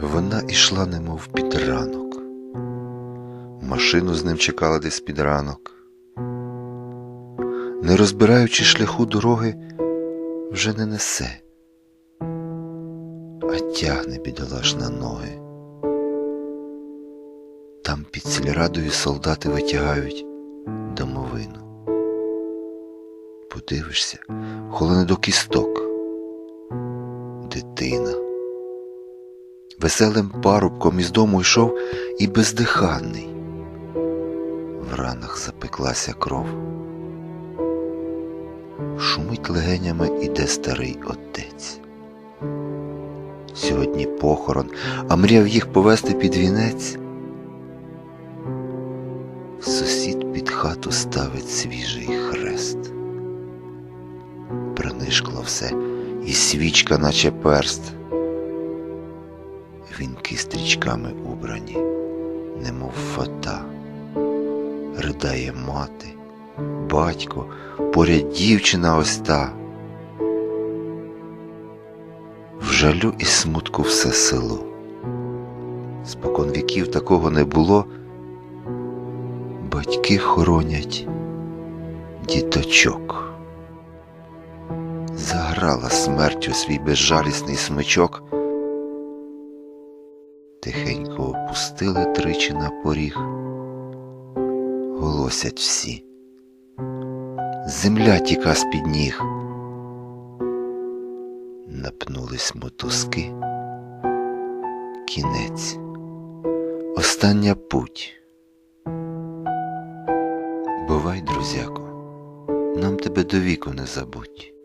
Вона ішла, немов під ранок. Машину з ним чекала десь під ранок. Не розбираючи шляху дороги, вже не несе, а тягне бідолаш на ноги. Там під сільрадою солдати витягають домовину. Подивишся, холоне до кісток. Дитина. Веселим парубком із дому йшов і бездиханний. В ранах запеклася кров. Шумить легенями іде старий отець. Сьогодні похорон, а мріяв їх повести під вінець. Сусід під хату ставить свіжий хрест. Принишкло все, і свічка, наче перст. Вінки стрічками убрані, немов фата. Ридає мати, батько, поряд дівчина ось та. В жалю і смутку все село. Спокон віків такого не було. Батьки хоронять діточок. Заграла смертю свій безжалісний смичок. Тихенько опустили тричі на поріг. Голосять всі. Земля тіка з-під ніг. Напнулись мотузки. Кінець. Остання путь. Бувай, друзяко, нам тебе до віку не забудь.